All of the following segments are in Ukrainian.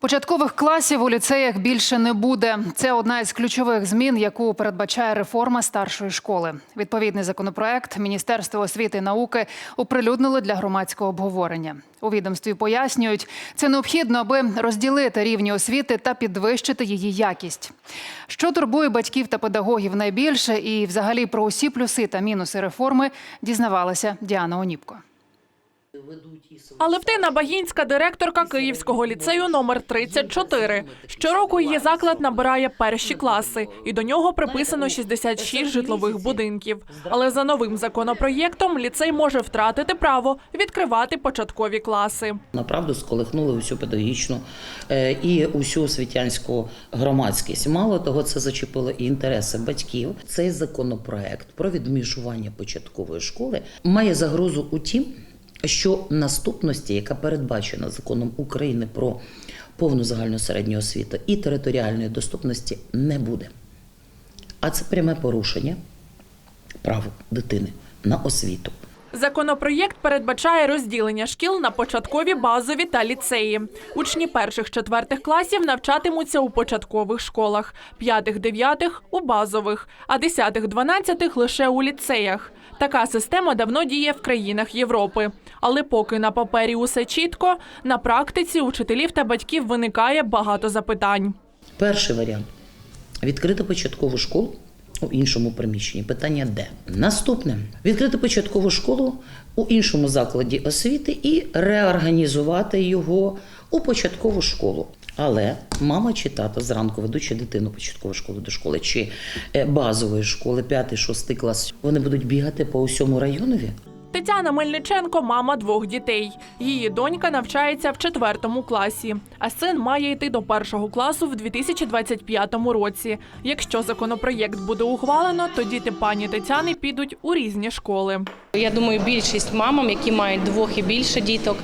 Початкових класів у ліцеях більше не буде. Це одна із ключових змін, яку передбачає реформа старшої школи. Відповідний законопроект Міністерство освіти і науки оприлюднило для громадського обговорення. У відомстві пояснюють, це необхідно, аби розділити рівні освіти та підвищити її якість. Що турбує батьків та педагогів найбільше, і взагалі про усі плюси та мінуси реформи дізнавалася Діана Оніпко. Алевтина Багінська, директорка Київського ліцею номер 34. Щороку її заклад набирає перші класи, і до нього приписано 66 житлових будинків. Але за новим законопроєктом ліцей може втратити право відкривати початкові класи. Направду сколихнули усю педагогічну е, і усю освітянську громадськість. Мало того, це зачепило і інтереси батьків. Цей законопроект про відміжування початкової школи має загрозу у тім, що наступності, яка передбачена законом України про повну загальну середню освіту і територіальної доступності, не буде. А це пряме порушення прав дитини на освіту. Законопроєкт передбачає розділення шкіл на початкові, базові та ліцеї. Учні перших четвертих класів навчатимуться у початкових школах, п'ятих, дев'ятих у базових, а десятих, дванадцятих лише у ліцеях. Така система давно діє в країнах Європи. Але поки на папері усе чітко, на практиці учителів та батьків виникає багато запитань. Перший варіант відкрити початкову школу у іншому приміщенні. Питання де? Наступне відкрити початкову школу у іншому закладі освіти і реорганізувати його у початкову школу. Але мама чи тато зранку ведучи дитину початкової школи до школи чи е, базової школи, 5-6 клас, вони будуть бігати по усьому районові. Тетяна Мельниченко мама двох дітей. Її донька навчається в четвертому класі, а син має йти до першого класу в 2025 році. Якщо законопроєкт буде ухвалено, то діти пані Тетяни підуть у різні школи. Я думаю, більшість мамам, які мають двох і більше діток,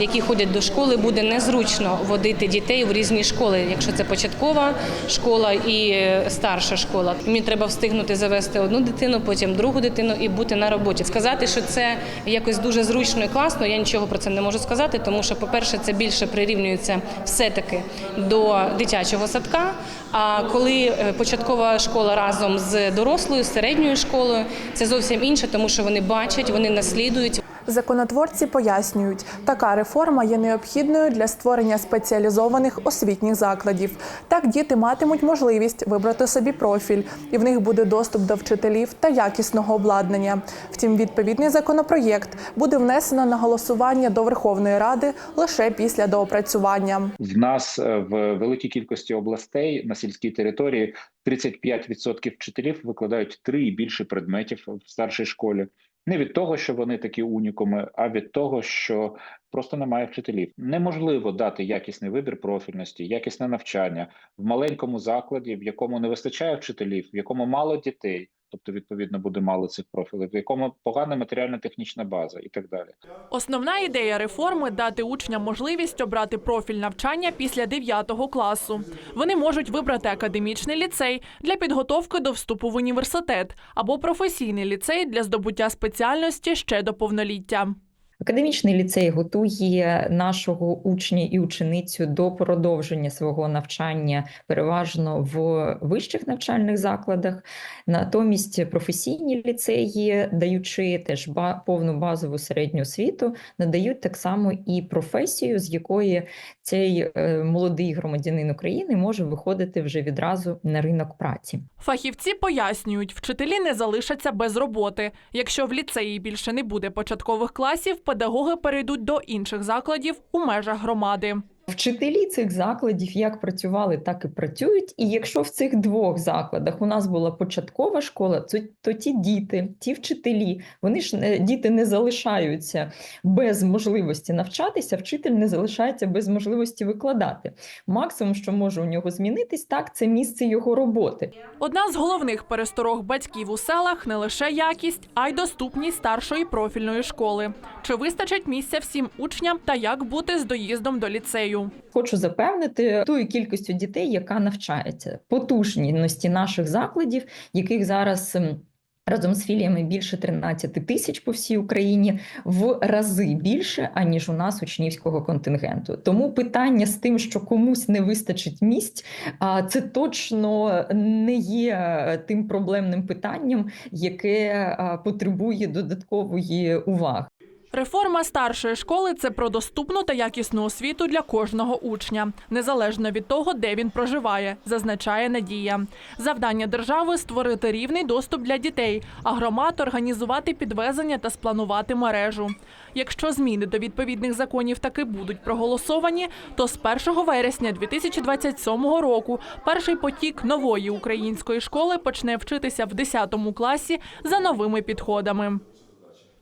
які ходять до школи, буде незручно водити дітей в різні школи, якщо це початкова школа і е, старша школа. Мені треба встигнути завести одну дитину, потім другу дитину і бути на роботі. Сказати, що це якось дуже зручно і класно, я нічого про це не можу сказати, тому що, по-перше, це більше прирівнюється все-таки до дитячого садка. А коли е, початкова школа разом з дорослою, середньою школою, це зовсім інше, тому що вони бачать, вони наслідують. Законотворці пояснюють, така реформа є необхідною для створення спеціалізованих освітніх закладів. Так діти матимуть можливість вибрати собі профіль, і в них буде доступ до вчителів та якісного обладнання. Втім, відповідний законопроєкт буде внесено на голосування до Верховної Ради лише після доопрацювання. В нас е, в великій кількості областей на сільській території 35% вчителів викладають три і більше предметів в старшій школі. Не від того, що вони такі унікуми, а від того, що просто немає вчителів. Неможливо дати якісний вибір профільності, якісне навчання в маленькому закладі, в якому не вистачає вчителів, в якому мало дітей, тобто відповідно буде мало цих профілів, в якому погана матеріально-технічна база і так далі. Основна ідея реформи дати учням можливість обрати профіль навчання після 9 класу. Вони можуть вибрати академічний ліцей для підготовки до вступу в університет або професійний ліцей для здобуття спеціальності ще до повноліття. Академічний ліцей готує нашого учня і ученицю до продовження свого навчання переважно в вищих навчальних закладах. Натомість професійні ліцеї, даючи теж повну базову середню освіту, надають так само і професію, з якої цей е, молодий громадянин України може виходити вже відразу на ринок праці. Фахівці пояснюють, вчителі не залишаться без роботи. Якщо в ліцеї більше не буде початкових класів, педагоги перейдуть до інших закладів у межах громади. Вчителі цих закладів як працювали, так і працюють. І якщо в цих двох закладах у нас була початкова школа, то, ті діти, ті вчителі, вони ж не- діти не залишаються без можливості навчатися, вчитель не залишається без можливості викладати. Максимум, що може у нього змінитись, так це місце його роботи. Одна з головних пересторог батьків у селах не лише якість, а й доступність старшої профільної школи. Чи вистачить місця всім учням та як бути з доїздом до ліцею? Хочу запевнити тою кількістю дітей, яка навчається, потужності наших закладів, яких зараз ем, Разом з філіями більше 13 тисяч по всій Україні в рази більше аніж у нас учнівського контингенту. Тому питання з тим, що комусь не вистачить місць, а це точно не є тим проблемним питанням, яке потребує додаткової уваги. Реформа старшої школи це про доступну та якісну освіту для кожного учня, незалежно від того, де він проживає, зазначає Надія. Завдання держави створити рівний доступ для дітей, а громад організувати підвезення та спланувати мережу. Якщо зміни до відповідних законів таки будуть проголосовані, то з 1 вересня 2027 року перший потік нової української школи почне вчитися в 10 класі за новими підходами.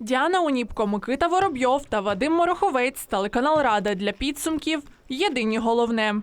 Діана Уніпко, Микита Воробйов та Вадим Мороховець, телеканал Рада для підсумків. Єдині головне.